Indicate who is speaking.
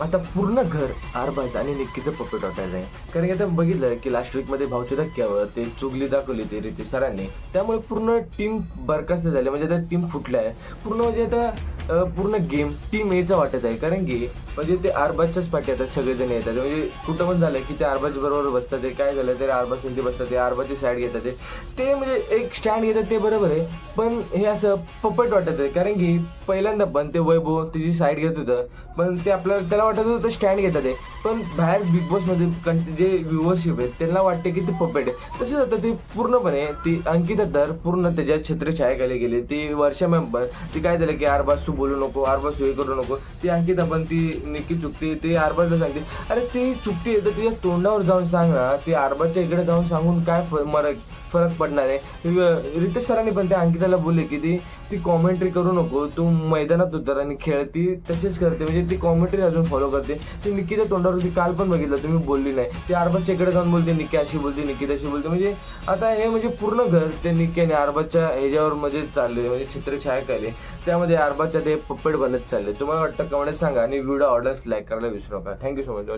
Speaker 1: आता पूर्ण घर आरबाज आणि निक्कीचं पपेट वाटायचं आहे कारण की आता बघितलं की लास्ट वीकमध्ये भाऊच्या धक्क्यावर ते चुगली दाखवली ते रितेश सरांनी. त्यामुळे पूर्ण टीम बरखास्त झाली. म्हणजे आता टीम फुटल्या. आहे पूर्ण म्हणजे आता पूर्ण गेम टीम एचा वाटत आहे. कारण की म्हणजे ते आरबाजच्याच पाठी येतात सगळेजण येतात. म्हणजे कुठं पण झालं की ते आरबाज बरोबर बसतात ते काय झालं ते आरबाज ते बसतात ते आरबाजची साईड घेतात ते ते म्हणजे एक स्टँड घेतात ते बरोबर आहे. पण हे असं पपट वाटत आहे. कारण की पहिल्यांदा पण ते वैभव तिची साईड घेत होतं. पण ते आपल्याला त्याला वाटत होतं स्टँड घेतात ते. पण बाहेर बिग बॉसमध्ये कं जे व्ह्युअरशिप आहेत त्यांना वाटते की ते पपेट आहे. तसेच आता ते पूर्णपणे ती अंकिता तर पूर्ण त्याच्या छत्रछायाखाली गेली. ती वर्षा मेंबर ती काय झालं की आरबाज तू बोलू नको आरबाज तू हे करू नको. ती अंकिता पण ती निकी चुकते ती आरबाजला सांगते अरे ती चुकते तर तिच्या तोंडावर जाऊन सांग ना. ती आरबाजच्या इकडे जाऊन सांगून काय फरक फरक पडणार आहे? रितेश सरांनी पण त्या अंकिताला बोलले की ती ती कॉमेंट्री करू नको. तू मैदानात उतर आणि खेळ ती तशीच करते. म्हणजे ती कॉमेंट्री अजून फॉलो करते. ती निक्कीच्या तोंडावर ती काल पण बघितलं तुम्ही बोलली नाही. ती आरबाजच्या इकडे जाऊन बोलते निके अशी बोलते निक्की तशी बोलते. म्हणजे आता हे म्हणजे पूर्ण घर ते निक्की आणि आरबाजच्या ह्याच्यावर म्हणजे चालले म्हणजे चित्रछाया केले त्यामध्ये आरबाजच्या ते पप्पेट बनत चालले. तुम्हाला वाटतं कमेंट सांगा आणि व्हिडिओ आवडल्यास लाईक करायला विसरू नका. Thank you so much